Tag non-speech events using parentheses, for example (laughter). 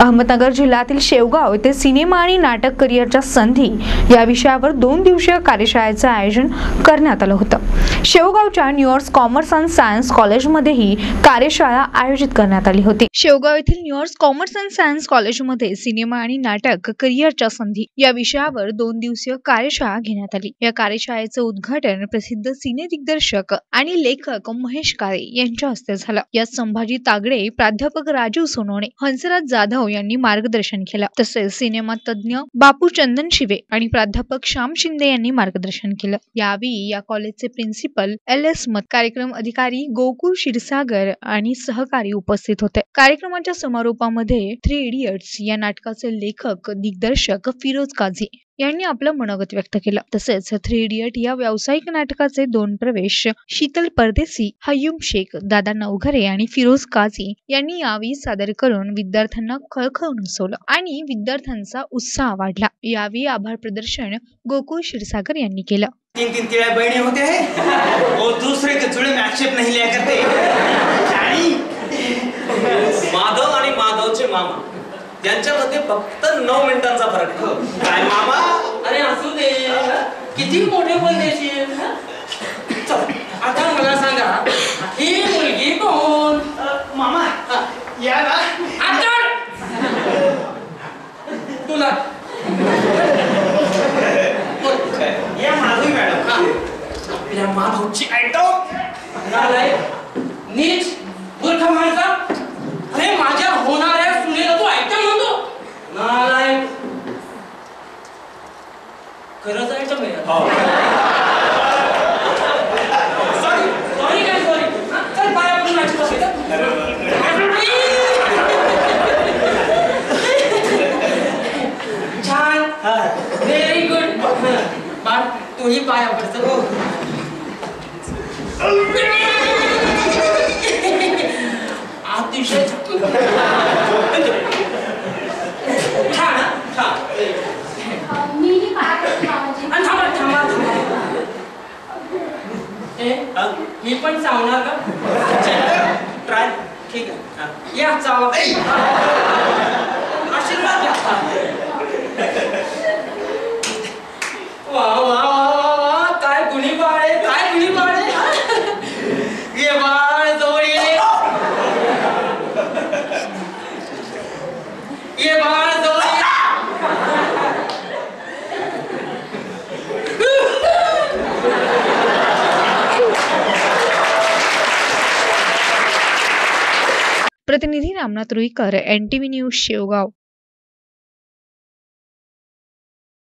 अहमदनगर जिल्ह्यातील शेवगाव येथे सिनेमा आणि नाटक करिअरच्या संधी या विषयावर दोन दिवसीय कार्यशाळेचं आयोजन करण्यात आलं होतं. शेवगावच्या New York commerce and science कॉलेजमध्येही कार्यशाळा आयोजित करण्यात आली होती. शेवगाव येथील New York commerce and science कॉलेजमध्ये सिनेमा आणि नाटक करिअरच्या संधी या विषयावर दोन दिवसीय कार्यशाळा घेण्यात आली. या कार्यशाळेचं उद्घाटन प्रसिद्ध सिने दिग्दर्शक आणि लेखक महेश काळे यांच्या हस्ते झालं. यात संभाजी तागडे प्राध्यापक राजीव सोनवणे हंसराज जाधव यांनी मार्गदर्शन केलं. तसेच सिनेमा तज्ज्ञ बापू चंदन शिवे आणि प्राध्यापक श्याम शिंदे यांनी मार्गदर्शन केलं. यावेळी या कॉलेजचे प्रिन्सिपल एल एस मत कार्यक्रम अधिकारी गोकुळ क्षीरसागर आणि सहकारी उपस्थित होते. कार्यक्रमाच्या समारोपामध्ये थ्री इडियट्स या नाटकाचे लेखक दिग्दर्शक फिरोज काझी यांनी आपलं मनोगत व्यक्त केलं. तसेच थ्री इडियट या व्यावसायिक नाटकाचे दोन प्रवेश शीतल परदेसी हयुम शेख दादा नवघरे आणि फिरोज काझी यांनी यावेळी सादर करून विद्यार्थ्यांना खळखळून हसवलं आणि विद्यार्थ्यांचा उत्साह वाढला. यावेळी आभार प्रदर्शन गोकुळ क्षीरसागर यांनी केलं. तीन तीन तिळ्या बहिणी होते वो दूसरे के जुड़े में आक्षेप नहीं लिया करते. माधव आणि माधवचे मामा. त्यांच्यामध्ये फक्त नऊ मिनिटांचा फरक आहे. काय मामा? अरे असू दे. किती मोठे पण देशील चल आता मला सांगा ही मुलगी कोण? मामा या ना. तुला. या माधवी मॅडम. आपल्या माधवची आयटम. नालाय नीच मूर्ख माणसा. अरे माझ्या 그래서 1점이에요. 어. 눈이 봐요, 벌써. 아뜨셔 ही पण चावणार का? (laughs) ट्राय ठीक आहे. हा. या चावा आशीर्वाद घ्या वा वा वा वा वा काय गुणी बाळ आहे काय गुणी बाळ आहे ये बाळ जवळ ये ये बाळ जवळ ये प्रतिनिधी Ramnath Ruikar N T V news Shevgaon.